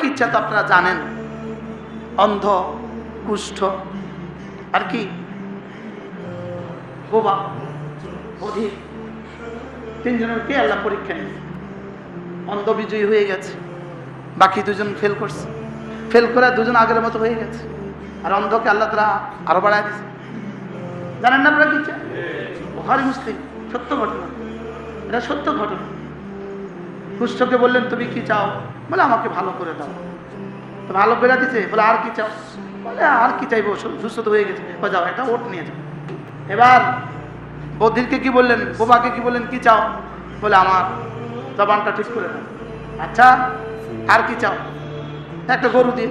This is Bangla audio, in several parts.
কি ইচ্ছা তো আপনারা জানেন? অন্ধ, কুষ্ঠ, আর কি? বোবা অধিক তিনজনের কে আল্লাহ পরীক্ষা নিয়েছে? অন্ধ বিজয়ী হয়ে গেছে। বাকি দুজন ফেল করছে। ফেল করে দুজন আগের মতো হয়ে গেছে। আর অন্ধকে আল্লাহ তারা আরও বাড়ায় দিচ্ছে জানেন না আপনারা কি বুখারী, মুসলিম। সত্য ঘটনা। এটা সত্য ঘটনা। কুষ্ঠকে বললেন, তুমি কি চাও? বলে, আমাকে ভালো করে দাও। ভালো করে দিছে, বলে, আর কি চাও? বলে, আর কি চাইব? সুস্থ হয়ে গেছে। যাও, একটা ওট নিয়ে যাও। এবার বধিরকে কি বললেন, বোবাকে কি বললেন, কি চাও? বলে, আমার জবানটা ঠিক করে দাও। আচ্ছা আর কি চাও? একটা গরু দিয়ে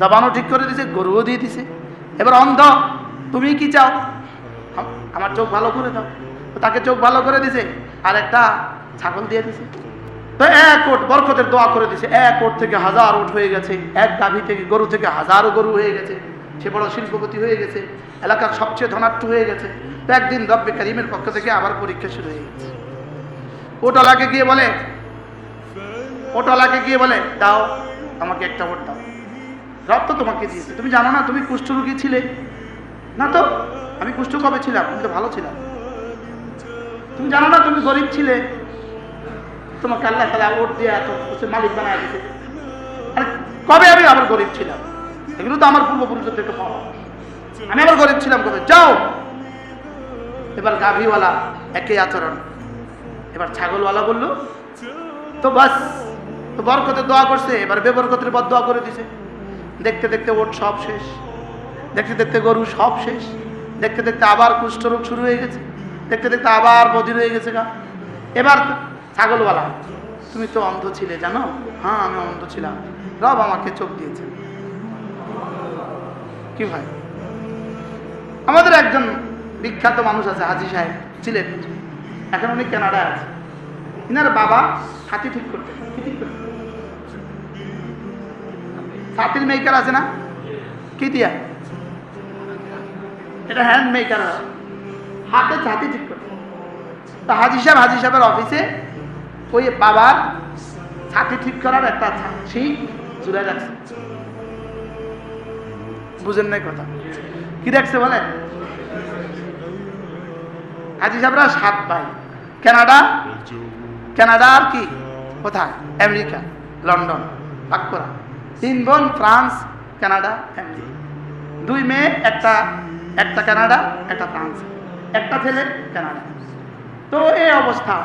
জবানও ঠিক করে দিছে, গরুও দিয়ে দিছে। এবার অন্ধ, তুমি কি চাও? আমার চোখ ভালো করে দাও। তাকে চোখ ভালো করে দিছে আর একটা ছাগল দিয়ে দিছে। তো এক ওট বরকতের দোয়া করে দিছে। এক ওট থেকে হাজার ওট হয়ে গেছে। এক গাভী থেকে গরু থেকে হাজারো গরু হয়ে গেছে। সে বড় শিল্পপতি হয়ে গেছে। এলাকার সবচেয়ে ধনাঢ্য হয়ে গেছে। একদিন রব্বে কারিমের পক্ষ থেকে আবার পরীক্ষা শুরু হয়ে গেছে। ওটালাকে গিয়ে বলে ওটালাকে গিয়ে বলে, দাও, আমাকে একটা ভোট দাও। রব তো তোমাকে দিয়েছে। তুমি জানো না, তুমি কুষ্ঠরোগী ছিলে। না তো, আমি কুষ্ঠ কবে ছিলাম? আমি তো ভালো ছিলাম। তুমি জানো না, তুমি গরিব ছিলে। তোমাকে আল্লাহ তালা ওট দিয়ে এত কিছু মালিক বানায় দিতে কবে আমি আবার গরিব ছিলাম? এগুলো তো আমার পূর্বপুরুষের থেকে পাওয়া। আমি আবার গরিব ছিলাম কবে? যাও। এবার গাভীওয়ালা একই আচরণ। এবার ছাগলওয়ালা বলল, তো বাস, তো বরকতের দোয়া করছে। এবার বেবরকতের বদ দোয়া করে দিছে। দেখতে দেখতে ওট সব শেষ। দেখতে দেখতে গরু সব শেষ। দেখতে দেখতে আবার কুষ্ঠরোগ শুরু হয়ে গেছে। দেখতে দেখতে আবার বধির হয়ে গেছে গা। এবার ছাগলওয়ালা। তুমি তো অন্ধ ছিলে, জানো? হ্যাঁ আমি অন্ধ ছিলাম। রব আমাকে চোখ দিয়েছে কি ভাই? আমাদের একজন বিখ্যাত মানুষ আছে, হাজি সাহেব, ছিলেন। এখন উনি কানাডায় আছে। ইনার বাবা হাতি ঠিক করতে করতেন ছাতির মেকার আছে না? কি দিয়া? এটা হ্যান্ড মেকার হাতে ছাতি ঠিক করতে। হাজি সাহেব, হাজি সাহেবের অফিসে ওই বাবার ছাতি ঠিক করার একটা ঠিক জুড়ে রাখছে। বুঝেন নাই কথা। কি রাখছে বলেন? হাজি সাহেবরা সাত ভাই। কানাডা? কানাডা আর কি? কোথায়? আমেরিকা, লন্ডন পাক্করা তিন বোন, ফ্রান্স, কানাডা, আমেরিকা। দুই মেয়ে, একটা একটা কানাডা, একটা ফ্রান্স। একটা ছেলে, কানাডা। তো এই অবস্থা।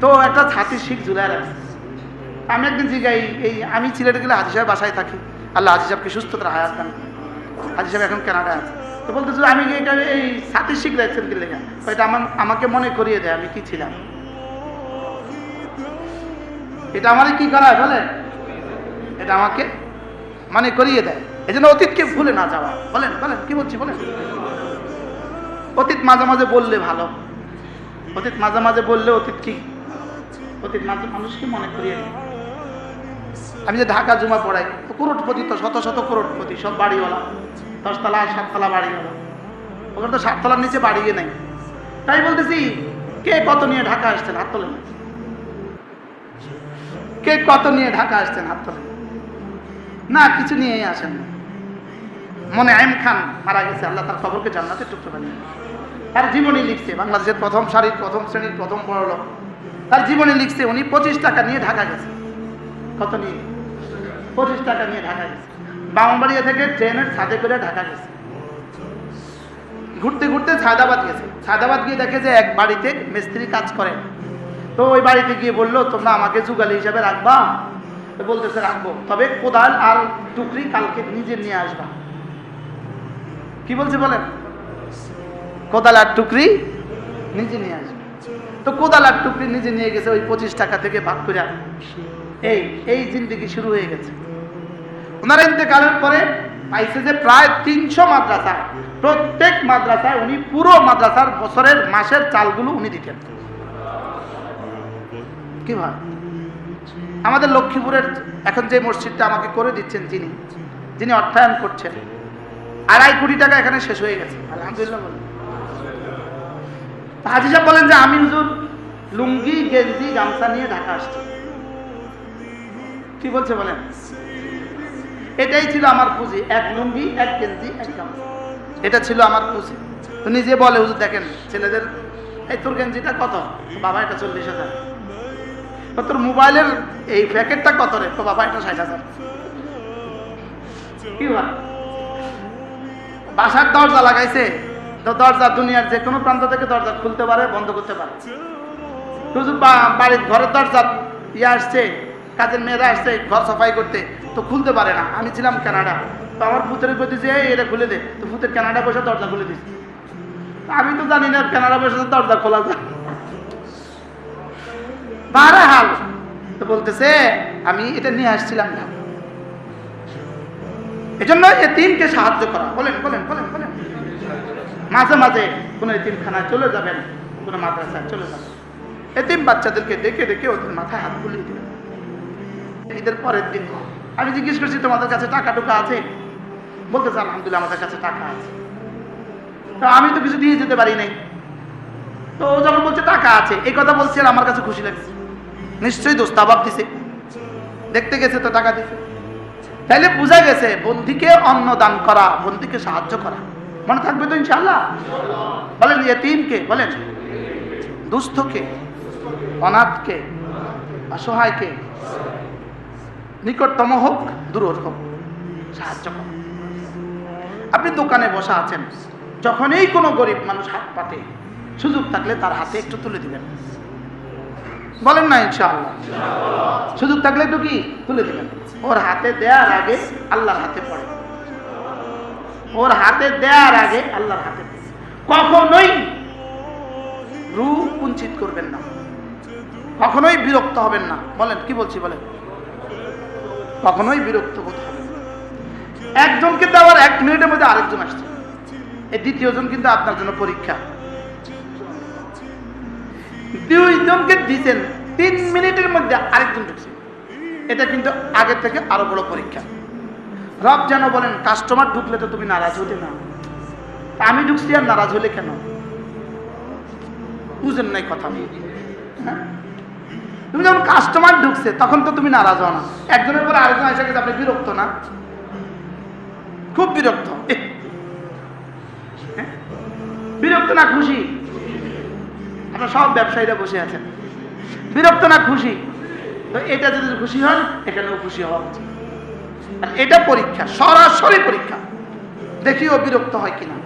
তো একটা ছাতির শিখ ঝুলাই রাখছে আমি একদিন জিগাই এই আমি সিলেটে গেলে হাজি সাহেব বাসায় থাকি। আল্লাহ হাজি সাহেবকে সুস্থতার হায়াত দান। হাজি সাহেব এখন কানাডায় আছে। তো বলতেছে আমি এটা এই ছাতির শিখ রাখছেন কি লেখা এটা আমার আমাকে মনে করিয়ে দেয় আমি কি ছিলাম। এটা আমারে কি করায় বলে? এটা আমাকে মানে করিয়ে দেয়। এই জন্য অতীতকে ভুলে না যাওয়া। বলেন বলেন, কি বলছি, বলেন? অতীত মাঝে মাঝে বললে ভালো। অতীত মাঝে মাঝে বললে অতীত কি? মাঝে মানুষকে মনে করিয়ে দেয় আমি যে ঢাকা জমা পড়াই করোটপতি তো শত শত করোটপতি সব বাড়িওয়ালা। দশতলা, সাততলা বাড়িওয়ালা। ওখানে তো সাততলার নিচে বাড়িয়ে নাই। তাই বলতেছি, কে কত নিয়ে ঢাকা আসছেন হাত তোলেন? কে কত নিয়ে ঢাকা আসছেন হাত তোলেন? না, কিছু নিয়েই আসেন মনে আইম খান মারা গেছে, আল্লাহ তার খবরকে জান্নাতে টুকতে পারেন তার জীবনী লিখছে, বাংলাদেশের প্রথম সারির প্রথম শ্রেণির প্রথম বড় লোক। তার জীবনী লিখছে, উনি পঁচিশ টাকা নিয়ে ঢাকা গেছে। কত নিয়ে? পঁচিশ টাকা নিয়ে ঢাকা গেছে। বামনবাড়িয়া থেকে ট্রেনের ছাদে করে ঢাকা গেছে। ঘুরতে ঘুরতে ছাদাবাদ গেছে। ছাদাবাদ গিয়ে দেখে যে এক বাড়িতে মিস্ত্রি কাজ করে। তো ওই বাড়িতে গিয়ে বলল, তোমরা আমাকে যুগালি হিসাবে রাখবা? বলতেছে, রাখব। তবে কোদাল আর টুকরি কালকে নিজে নিয়ে আসবা। কি বলছে বলেন? কোদাল আর টুকরি নিজে নিয়ে আসবে। তো কোদাল আর টুকরি নিজে নিয়ে গেছে, ওই পঁচিশ টাকা থেকে ভাগ করে এই এই জিন্দিগি শুরু হয়ে গেছে। ওনার ইন্তেকালের পরে পাইছে যে প্রায় তিনশো মাদ্রাসা। প্রত্যেক মাদ্রাসায় উনি পুরো মাদ্রাসার বছরের মাসের চালগুলো উনি দিতেন। কি ভাই? আমাদের লক্ষ্মীপুরের এখন যে মসজিদটা আমাকে করে দিচ্ছেন যিনি যিনি অর্থায়ন করছেন, আড়াই কোটি টাকা এখানে শেষ হয়ে গেছে। আলহামদুলিল্লাহ বলেন। হাজি সাহেব বলেন যে আমি হুজুর লুঙ্গি, গেঞ্জি, গামছা নিয়ে ঢাকা আসছি। কি বলছে বলেন? এটাই ছিল আমার পুঁজি, এক লুঙ্গি, এক গেঞ্জি, এক গামছা। এটা ছিল আমার পুঁজি। তো নিজে বলে, হুজুর, দেখেন, ছেলেদের, এই তোর গেঞ্জিটা কত? বাবা, এটা চল্লিশ হাজার। তোর মোবাইলের এই প্যাকেটটা কত রে? তো বাবা, এটা ষাট হাজার। কি বাসার দরজা লাগাইছে? দরজা দুনিয়ার যে কোনো প্রান্ত থেকে দরজা খুলতে পারে বন্ধ করতে পারে। শুধু বাড়ির ঘরের দরজা ইয়ে আসছে কাজের মেয়েরা আসছে ঘর সাফাই করতে তো খুলতে পারে না। আমি ছিলাম কানাডা। তো আমার পুতের প্রতি যে "এই, এটা খুলে দে। তো পুতের কানাডা বসে দরজা খুলে দিচ্ছে আমি তো জানি না কানাডা বসে দরজা খোলা যায়। বারে হাল তো বলতেছে আমি এটা নিয়ে আসছিলাম না। এজন্য তিনকে সাহায্য করা। বলেন বলেন বলেন। মাঝে মাঝে কোনো এতিমখানায় চলে যাবেন, কোনো মাদ্রাসায় চলে যাবেন। এতিম বাচ্চাদেরকে দেখে দেখে ওদের মাথায় হাত বুলিয়ে দিবেন। ঈদের পরের দিন, আমি জিজ্ঞেস করছি, তোমাদের কাছে টাকা টুকা আছে? বলতেছে, আলহামদুলিল্লাহ, আমাদের কাছে টাকা আছে। তো আমি তো কিছু দিয়ে যেতে পারি নাই। তো ও যখন বলছে, টাকা আছে, এই কথা বলছে আর আমার কাছে খুশি লাগছে। নিশ্চয়ই দোস্তাবাব দিছে। দেখতে গেছে তো টাকা দিছে। তাইলে বোঝা গেছে, বন্দিকে অন্ন দান করা, বন্দিকে সাহায্য করা। মনে থাকবে তো ইনশাল্লাহ বলেন এতিমকে বলেন। দুস্থকে, অনাথকে, অসহায়কে। নিকটতম হোক দূর হোক, সাহায্য করুন আপনি দোকানে বসা আছেন, যখনই কোনো গরিব মানুষ হাত পাতে, সুযোগ থাকলে তার হাতে একটু তুলে দিবেন। বলেন না ইনশাআল্লাহ। সুযোগ থাকলে একটু কি? তুলে দিবেন। ওর হাতে দেওয়ার আগে আল্লাহর হাতে পড়ে। ওর হাতে দেওয়ার আগে আল্লাহর হাতে কখনোই রু কুঞ্চিত করবেন না। কখনোই বিরক্ত হবেন না। বলেন, কি বলছি, বলেন? কখনোই বিরক্ত বোধ হবে। একজনকে দেওয়ার এক মিনিটের মধ্যে আরেকজন আসছে। এই দ্বিতীয়জন কিন্তু আপনার জন্য পরীক্ষা। দুইজনকে দিচ্ছেন তিন মিনিটের মধ্যে আরেকজন ঢুকছে। এটা কিন্তু আগের থেকে আরও বড় পরীক্ষা। রব যেন বলেন, কাস্টমার ঢুকলে তো তুমি নারাজ হতে না। আমি ঢুকছি আর নারাজ হলে কেন? বুঝেন নাই কথা। হ্যাঁ? তুমি যখন কাস্টমার ঢুকছে, তখন তো তুমি নারাজ হও না। একজনের পরে আরেকজন এসে গেছে, আপনি বিরক্ত না? খুব বিরক্ত। হ্যাঁ? বিরক্ত না, খুশি? আপনার সব ব্যবসায়ীরা বসে আছেন। বিরক্ত না, খুশি? তো এটা যদি খুশি হন, এখানেও খুশি হওয়া উচিত। এটা পরীক্ষা সরাসরি পরীক্ষা। দেখিও বিরক্ত হয় কিনা।